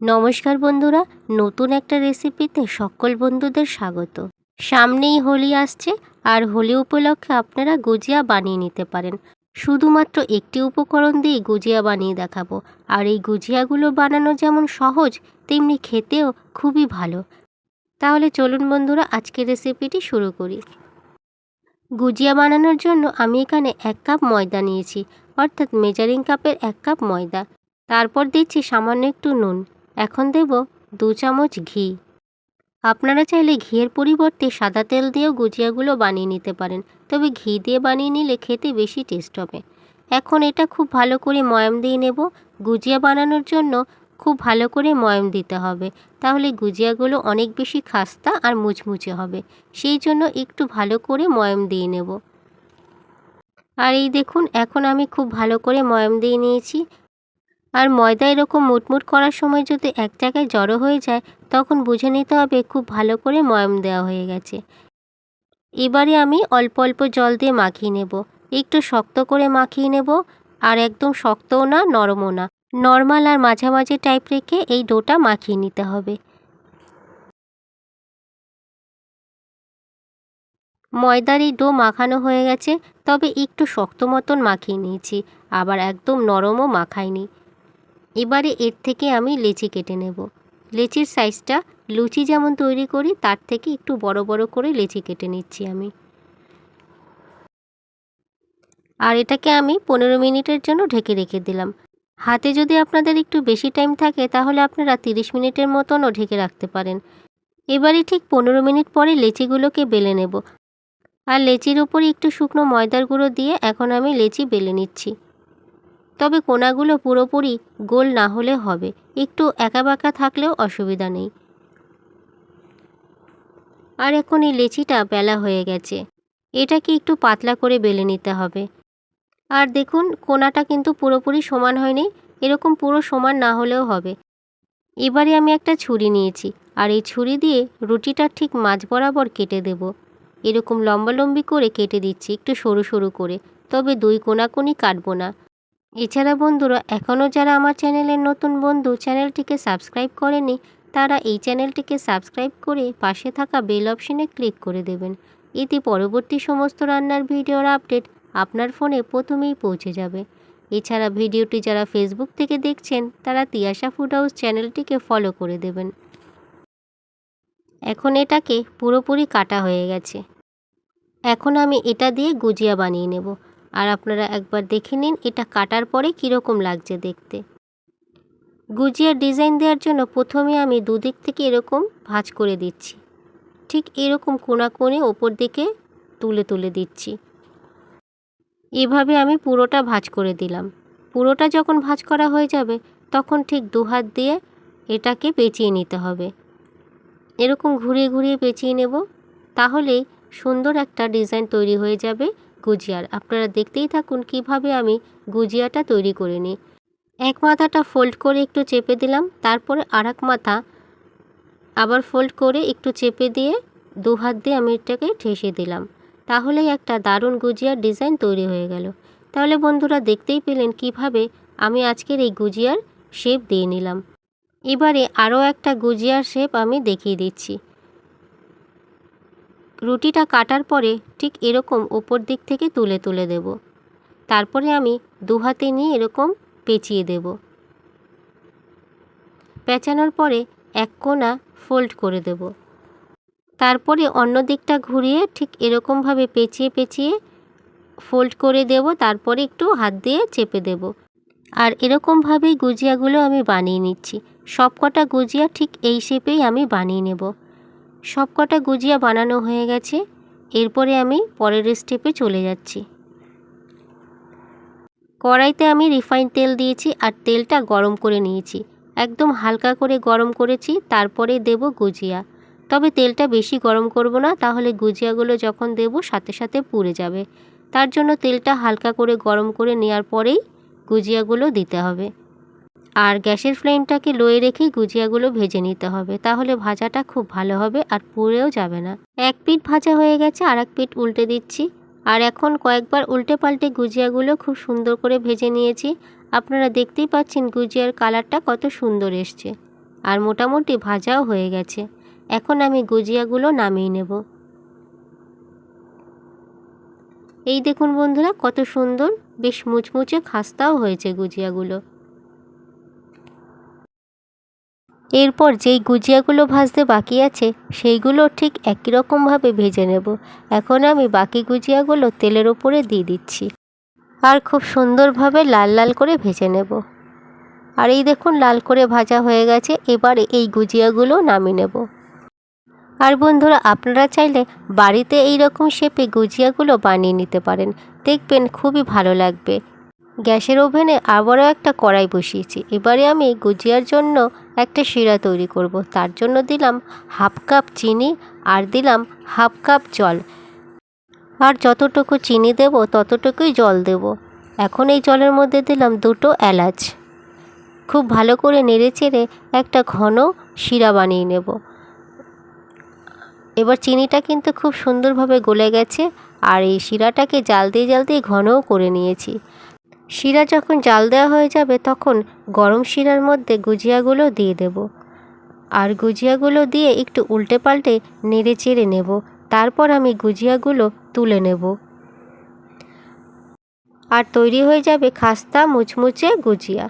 নমস্কার বন্ধুরা, নতুন একটা রেসিপিতে সকল বন্ধুদের স্বাগত। সামনেই হোলি আসছে, আর হোলি উপলক্ষে আপনারা গুজিয়া বানিয়ে নিতে পারেন। শুধুমাত্র একটি উপকরণ দিয়ে গুজিয়া বানিয়ে দেখাবো। আর এই গুজিয়াগুলো বানানো যেমন সহজ, তেমনি খেতেও খুবই ভালো। তাহলে চলুন বন্ধুরা, আজকের রেসিপিটি শুরু করি। গুজিয়া বানানোর জন্য আমি এখানে এক কাপ ময়দা নিয়েছি, অর্থাৎ মেজারিং কাপের এক কাপ ময়দা। তারপর দিচ্ছি সামান্য একটু নুন। এখন দেব দু চামচ ঘি। আপনারা চাইলে ঘিয়ের পরিবর্তে সাদা তেল দিয়েও গুজিয়াগুলো বানিয়ে নিতে পারেন, তবে ঘি দিয়ে বানিয়ে নিলে খেতে বেশি টেস্ট হবে। এখন এটা খুব ভালো করে ময়াম দিয়ে নেব। গুজিয়া বানানোর জন্য খুব ভালো করে ময়াম দিতে হবে। তাহলে গুজিয়াগুলো অনেক বেশি খাস্তা আর মুচমুচে হবে। সেই জন্য একটু ভালো করে ময়াম দিয়ে নেব। আর এই দেখুন, এখন আমি খুব ভালো করে ময়াম দিয়ে নিয়েছি। আর ময়দা এরকম মুটমুট করার সময় যদি এক জায়গায় জড়ো হয়ে যায়, তখন বুঝে নিতে হবে খুব ভালো করে ময়ম দেওয়া হয়ে গেছে। এবারে আমি অল্প অল্প জল দিয়ে মাখিয়ে নেব। একটু শক্ত করে মাখিয়ে নেব, আর একদম শক্তও না, নরমও না। নর্মাল আর মাঝামাঝি টাইপ রেখে এই ডোটা মাখিয়ে নিতে হবে। ময়দার এই ডো মাখানো হয়ে গেছে, তবে একটু শক্ত মতন মাখিয়ে নিয়েছি। আবার একদম নরমও মাখাইনি। এবারে এর থেকে আমি লেচি কেটে নেব। লেচির সাইজটা লুচি যেমন তৈরি করি, তার থেকে একটু বড় বড় করে লেচি কেটে নিচ্ছি আমি। আর এটাকে আমি পনেরো মিনিটের জন্য ঢেকে রেখে দিলাম। হাতে যদি আপনাদের একটু বেশি টাইম থাকে, তাহলে আপনারা তিরিশ মিনিটের মতনও ঢেকে রাখতে পারেন। এবারে ঠিক পনেরো মিনিট পরে লেচিগুলোকে বেলে নেব। আর লেচির উপরে একটু শুকনো ময়দার গুঁড়ো দিয়ে এখন আমি লেচি বেলে নিচ্ছি। তবে কোনাগুলো পুরোপুরি গোল না হলে হবে। একটু একা বাঁকা থাকলেও অসুবিধা নেই। আর এখন এই লেচিটা বেলা হয়ে গেছে। এটাকে একটু পাতলা করে বেলে নিতে হবে। আর দেখুন, কোনাটা কিন্তু পুরোপুরি সমান হয়নি। এরকম পুরো সমান না হলেও হবে। এবারে আমি একটা ছুরি নিয়েছি। আর এই ছুরি দিয়ে রুটিটা ঠিক মাঝ বরাবর কেটে দেব। এরকম লম্বালম্বি করে কেটে দিচ্ছি একটু সরু সরু করে। তবে দুই কোনাকুনি কাটবো না। এছাড়া বন্ধুরা এখনও যারা আমার চ্যানেলের নতুন বন্ধু, চ্যানেলটিকে সাবস্ক্রাইব করেনি, তারা এই চ্যানেলটিকে সাবস্ক্রাইব করে পাশে থাকা বেল অপশনে ক্লিক করে দেবেন। এতে পরবর্তী সমস্ত রান্নার ভিডিওর আপডেট আপনার ফোনে প্রথমেই পৌঁছে যাবে। এছাড়া ভিডিওটি যারা ফেসবুক থেকে দেখছেন, তারা তিয়াশা ফুড হাউস চ্যানেলটিকে ফলো করে দেবেন। এখন এটাকে পুরোপুরি কাটা হয়ে গেছে। এখন আমি এটা দিয়ে গুজিয়া বানিয়ে নেব। আর আপনারা একবার দেখে নিন এটা কাটার পরে কীরকম লাগছে দেখতে। গুজিয়ার ডিজাইন দেওয়ার জন্য প্রথমে আমি দুদিক থেকে এরকম ভাঁজ করে দিচ্ছি। ঠিক এরকম কোনা কোণে ওপর দিকে তুলে তুলে দিচ্ছি। এভাবে আমি পুরোটা ভাঁজ করে দিলাম। পুরোটা যখন ভাঁজ করা হয়ে যাবে, তখন ঠিক দু হাত দিয়ে এটাকে পেঁচিয়ে নিতে হবে। এরকম ঘুরিয়ে ঘুরিয়ে পেঁচিয়ে নেব, তাহলেই সুন্দর একটা ডিজাইন তৈরি হয়ে যাবে গুজিয়ার। আপনারা দেখতেই থাকুন কীভাবে আমি গুজিয়াটা তৈরি করে নিই। এক মাথাটা ফোল্ড করে একটু চেপে দিলাম, তারপরে আর মাথা আবার ফোল্ড করে একটু চেপে দিয়ে দু হাত দিয়ে আমি এটাকে ঠেসে দিলাম। তাহলেই একটা দারুণ গুজিয়ার ডিজাইন তৈরি হয়ে গেল। তাহলে বন্ধুরা দেখতেই পেলেন কীভাবে আমি আজকের এই গুজিয়ার শেপ দিয়ে নিলাম। এবারে আরও একটা গুজিয়ার শেপ আমি দেখিয়ে দিচ্ছি। রুটিটা কাটার পরে ঠিক এরকম ওপর দিক থেকে তুলে তুলে দেব। তারপরে আমি দু হাতে নিয়ে এরকম পেঁচিয়ে দেব। পেঁচানোর পরে এক কোনা ফোল্ড করে দেব। তারপরে অন্য দিকটা ঘুরিয়ে ঠিক এরকমভাবে পেঁচিয়ে পেঁচিয়ে ফোল্ড করে দেব, তারপরে একটু হাত দিয়ে চেপে দেব। আর এরকমভাবেই গুজিয়াগুলো আমি বানিয়ে নিচ্ছি। সবকটা গুজিয়া ঠিক এই শেপেই আমি বানিয়ে নেব। সব কটা গুজিয়া বানানো হয়ে গেছে। এরপরে আমি পরের স্টেপে চলে যাচ্ছি। কড়াইতে আমি রিফাইন তেল দিয়েছি আর তেলটা গরম করে নিয়েছি। একদম হালকা করে গরম করেছি, তারপরে দেব গুজিয়া। তবে তেলটা বেশি গরম করব না, তাহলে গুজিয়াগুলো যখন দেব সাথে সাথে পুড়ে যাবে। তার জন্য তেলটা হালকা করে গরম করে নেওয়ার পরেই গুজিয়াগুলো দিতে হবে। আর গ্যাসের ফ্লেমটাকে লোয়ে রেখেই গুজিয়াগুলো ভেজে নিতে হবে। তাহলে ভাজাটা খুব ভালো হবে আর পুড়েও যাবে না। এক পিঠ ভাজা হয়ে গেছে আর এক পিঠ উল্টে দিচ্ছি। আর এখন কয়েকবার উল্টে পাল্টে গুজিয়াগুলো খুব সুন্দর করে ভেজে নিয়েছি। আপনারা দেখতেই পাচ্ছেন গুজিয়ার কালারটা কত সুন্দর এসছে। আর মোটামুটি ভাজাও হয়ে গেছে। এখন আমি গুজিয়াগুলো নামিয়ে নেব। এই দেখুন বন্ধুরা, কত সুন্দর, বেশ মুচমুচে খাস্তাও হয়েছে গুজিয়াগুলো। এরপর যেই গুজিয়াগুলো ভাজতে বাকি আছে, সেইগুলো ঠিক একই রকমভাবে ভেজে নেব। এখন আমি বাকি গুজিয়াগুলো তেলের ওপরে দিয়ে দিচ্ছি। আর খুব সুন্দরভাবে লাল লাল করে ভেজে নেব। আর এই দেখুন, লাল করে ভাজা হয়ে গেছে। এবারে এই গুজিয়াগুলো নামিয়ে নেব। আর বন্ধুরা, আপনারা চাইলে বাড়িতে এই রকম শেপে গুজিয়াগুলো বানিয়ে নিতে পারেন। দেখবেন খুবই ভালো লাগবে। গ্যাসের ওভেনে আবারও একটা কড়াই বসিয়েছি। এবারে আমি গুজিয়ার জন্য একটা শিরা তৈরি করব। তার জন্য দিলাম হাফ কাপ চিনি আর দিলাম হাফ কাপ জল। আর যতটুকু চিনি দেব, ততটুকুই জল দেব। এখন এই জলের মধ্যে দিলাম দুটো এলাচ। খুব ভালো করে নেড়ে চেড়ে একটা ঘন শিরা বানিয়ে নেব। এবার চিনিটা কিন্তু খুব সুন্দরভাবে গলে গেছে। আর এই শিরাটাকে জাল দিয়ে জাল দিয়ে ঘনও করে নিয়েছি। শিরা যখন জাল দেওয়া হয়ে যাবে, তখন গরম শিরার মধ্যে গুজিয়াগুলো দিয়ে দেব। আর গুজিয়াগুলো দিয়ে একটু উল্টে পাল্টে নেড়ে চেড়ে নেব। তারপর আমি গুজিয়াগুলো তুলে নেব। আর তৈরি হয়ে যাবে খাস্তা, মুচমুচে গুজিয়া।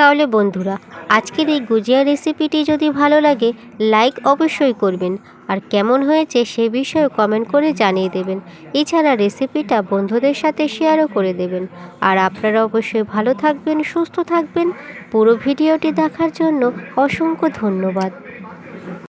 তাহলে বন্ধুরা, আজকের এই গুজিয়া রেসিপিটি যদি ভালো লাগে লাইক অবশ্যই করবেন। আর কেমন হয়েছে সে বিষয়ে কমেন্ট করে জানিয়ে দেবেন। এছাড়া রেসিপিটা বন্ধুদের সাথে শেয়ারও করে দেবেন। আর আপনারা অবশ্যই ভালো থাকবেন, সুস্থ থাকবেন। পুরো ভিডিওটি দেখার জন্য অসংখ্য ধন্যবাদ।